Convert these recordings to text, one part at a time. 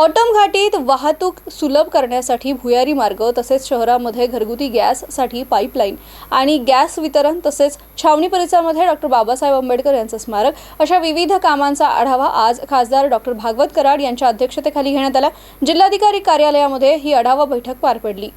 Autumn घाटीत वाहतूक सुलभ करण्यासाठी भुयारी मार्ग तसेच शहरामध्ये घरगुती गॅससाठी पाईपलाईन आणि गॅस वितरण तसेच छावणी परिसरामध्ये डॉक्टर बाबासाहेब आंबेडकर यांचं स्मारक अशा विविध कामांचा आढावा आज खासदार डॉक्टर भागवत कराड यांच्या अध्यक्षतेखाली घेण्यात आला. जिल्हाधिकारी कार्यालयामध्ये ही आढावा बैठक पार पडली.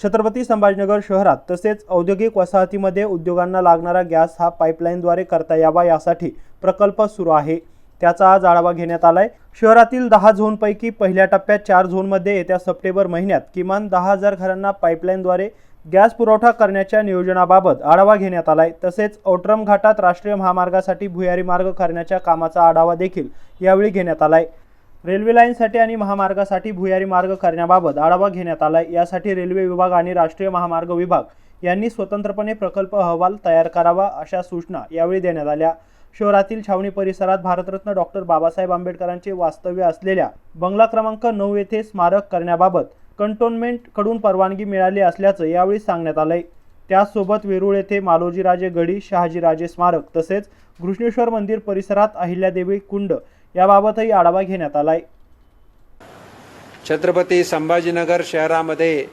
छत्रपती संभाजीनगर शहरात तसेच औद्योगिक वसाहतीमध्ये उद्योगांना लागणारा गॅस हा पाईपलाईनद्वारे करता यावा यासाठी प्रकल्प सुरू आहे. त्याचा आज आढावा घेण्यात आलाय. शहरातील दहा झोनपैकी पहिल्या टप्प्यात चार झोनमध्ये येत्या सप्टेंबर महिन्यात किमान दहा हजार घरांना पाईपलाईनद्वारे गॅस पुरवठा करण्याच्या नियोजनाबाबत आढावा घेण्यात आलाय. तसेच औट्रम घाटात राष्ट्रीय महामार्गासाठी भुयारी मार्ग करण्याच्या कामाचा आढावा देखील यावेळी घेण्यात आलाय. रेल्वे लाईनसाठी आणि महामार्गासाठी भुयारी मार्ग करण्याबाबत आढावा घेण्यात आलाय. यासाठी रेल्वे विभाग आणि राष्ट्रीय महामार्ग विभाग यांनी स्वतंत्रपणे प्रकल्प अहवाल तयार करावा अशा सूचना यावेळी देण्यात आल्या. शहरातील छावणी परिसरात भारतरत्न डॉक्टर बाबासाहेब आंबेडकरांचे वास्तव्य असलेल्या बंगला क्रमांक नऊ येथे स्मारक करण्याबाबत कंटोन्मेंटकडून परवानगी मिळाली असल्याचं यावेळी सांगण्यात आलंय. त्याचसोबत वेरूळ येथे मालोजीराजे गडी शहाजीराजे स्मारक तसेच घृष्णेश्वर मंदिर परिसरात अहिल्यादेवी कुंड याबाबतही आढावा घेण्यात आलाय. छत्रपती संभाजीनगर शहरामध्ये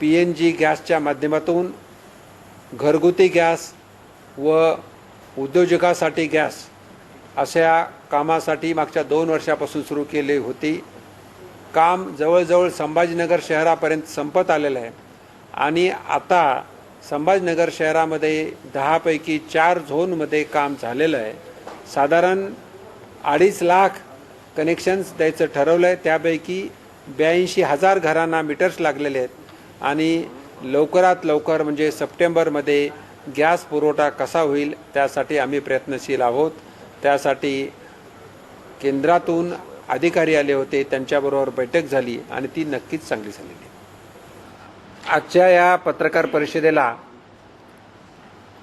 पी एन जी गॅसच्या माध्यमातून घरगुती गॅस व उद्योजकासाठी गॅस अशा कामासाठी मागच्या दोन वर्षापासून सुरू केली होती. काम जवळजवळ संभाजीनगर शहरापर्यंत संपत आलेलं आहे. आणि आता संभाजीनगर शहरामध्ये दहापैकी चार झोनमध्ये काम झालेलं आहे. साधारण अडीच लाख कनेक्शन्स द्यायचं ठरवलं आहे त्यापैकी ब्याऐंशी हजार घरांना मीटर्स लागलेले आहेत. आणि लवकरात लवकर म्हणजे सप्टेंबरमध्ये गॅस पुरवठा कसा होईल त्यासाठी आम्ही प्रयत्नशील आहोत. त्यासाठी केंद्रातून अधिकारी आले होते त्यांच्याबरोबर बैठक झाली आणि ती नक्कीच चांगली झालेली आजच्या या पत्रकार परिषदेला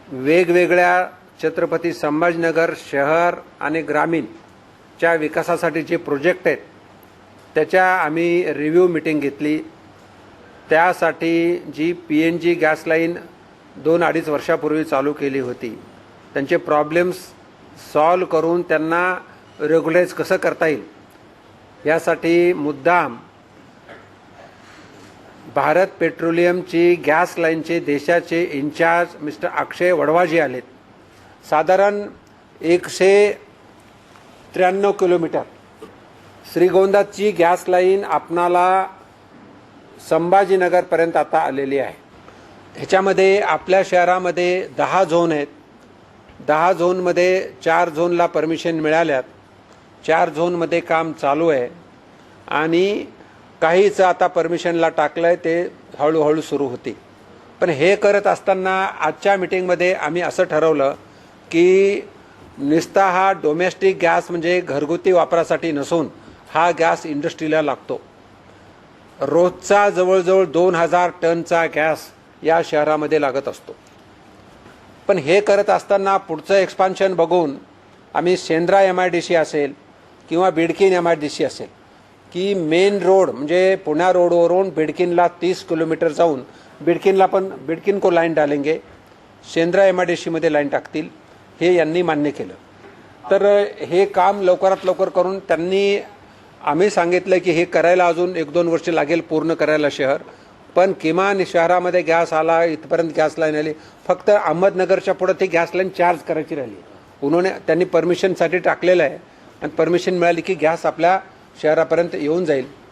वेगवेगळ्या छत्रपती संभाजीनगर शहर आणि ग्रामीणच्या विकासासाठी जे प्रोजेक्ट आहेत त्याच्या आम्ही रिव्ह्यू मिटिंग घेतली. त्यासाठी G P N G gas line दोन अडीच वर्षापूर्वी चालू केली होती. त्यांचे प्रॉब्लेम्स सॉल्व करून त्यांना रेग्युलाइज कसं करता येईल? यासाठी मुद्दाम भारत पेट्रोलियमची गॅस लाईनचे देशाचे इन्चार्ज मिस्टर अक्षय वडवाजी आलेत. साधारण एकशे त्र्याण्णव किलोमीटर. श्रीगोंदाची गॅस लाईन आपणाला संभाजीनगरपर्यंत आता आलेली आहे. ह्याच्यामध्ये आपल्या शहरामध्ये दहा झोन आहेत. दहा झोनमध्ये चार झोनला परमिशन मिळाल्यात. चार झोनमध्ये काम चालू आहे. आणि काहीचं आता परमिशनला टाकलं आहे ते हळूहळू सुरू होते पण हे करत असताना आजच्या मिटिंगमध्ये आम्ही असं ठरवलं की नुसता हा डोमेस्टिक गॅस म्हणजे घरगुती वापरासाठी नसून हा गॅस इंडस्ट्रीला लागतो. रोजचा जवळजवळ दोन हजार टनचा गॅस या शहरामध्ये लागत असतो. पण हे करत असताना पुढचं एक्सपान्शन बघून आम्ही Shendra M I D C असेल किंवा Bidkin M I D C असेल की मेन रोड म्हणजे पुण्या रोडवरून बिडकीनला तीस किलोमीटर जाऊन बिडकीनला पण बिडकीन को लाईन डालेंगे सेंद्रा एम आय डी सीमध्ये लाईन टाकतील हे यांनी मान्य केलं. तर हे काम लवकरात लवकर करून त्यांनी आम्ही सांगितलं की हे करायला अजून एक दोन वर्ष लागेल पूर्ण करायला शहर. पण किमान शहरामध्ये गॅस आला इथपर्यंत गॅस लाईन आली. फक्त अहमदनगरच्या पुढे ती गॅस लाईन चार्ज करायची राहिली. उन्होंने त्यांनी परमिशनसाठी टाकलेलं आहे. आणि परमिशन मिळाली की गॅस आपल्या शहरापर्यंत येऊन जाईल.